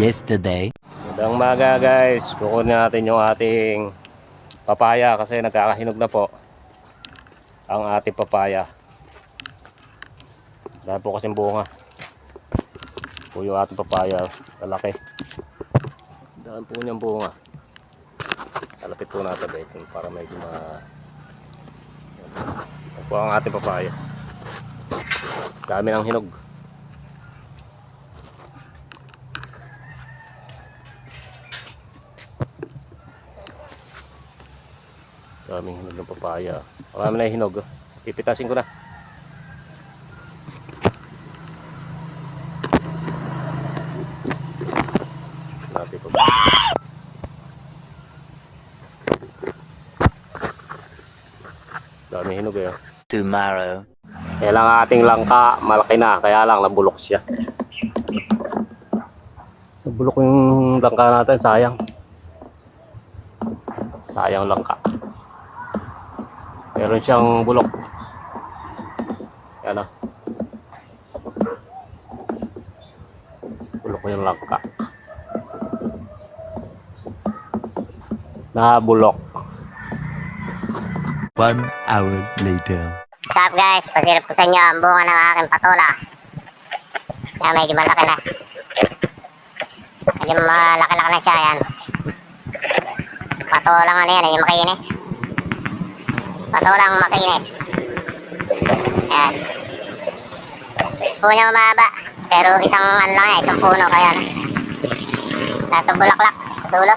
yesterday. Magandang umaga guys. Kukunin natin yung ating papaya kasi nagkakahinog na po ang ating papaya. Dahil po kasing bunga. Po yung ating papaya. Lalaki. Dahil po niyang bunga. Lalapit po natin dito para medyo ma... Ito po ang ating papaya. Dami ng hinog. Daming hinog ng papaya. Marami na hinog. oh. Pipitasin ko na. Natin ba? Daming hinog eh. oh. Tomorrow. Kaya lang ating langka, malaki na. Kaya lang nabulok siya. Nabulok yung langka natin, sayang. Sayang langka. Meron siyang bulok. Yan o. Bulok yung langka. Nabulok. One hour later. What's up guys? Pasilip ko sa inyo ang bunga ng aking patola. Yan, medyo malaki na. Medyo malaki-laki na siya yan. Patolang ano yan, yung makinis. Patolang makinis. Yan. Ispo niya umaba. Pero isang ano lang yan, isang puno kaya. Lahat ng bulaklak sa dulo.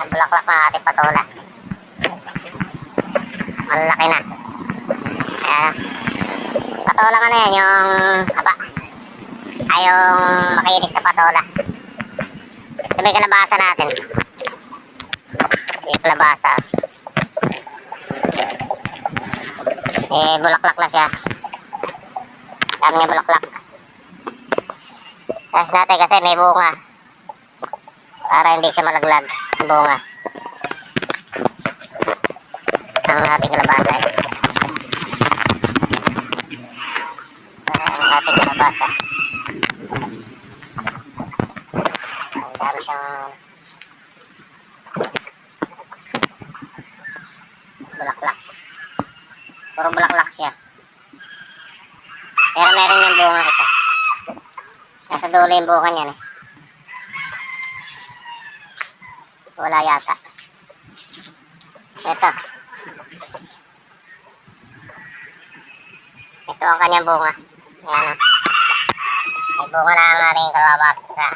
Ang bulaklak ng ating patola. Malaki na. Ayan. Patola ka na yan, yung haba. Ay, yung makinis na patola. Ito may kalabasa natin. Yung kalabasa. Eh, bulaklak na siya. Dami niya bulaklak. Tapos natin kasi may bunga. Para hindi siya malaglag ang bunga. Ang ating kalabasa. eh. ang ating kalabasa. Ang dami siyang bulaklak. Puro bulaklak siya. Pero meron yung bunga isa. Nasa dulo yung bunga niyan eh. Wala yata. Ito. Ito ang kanyang bunga. Ayan o. May bunga na ang ating kalabasa.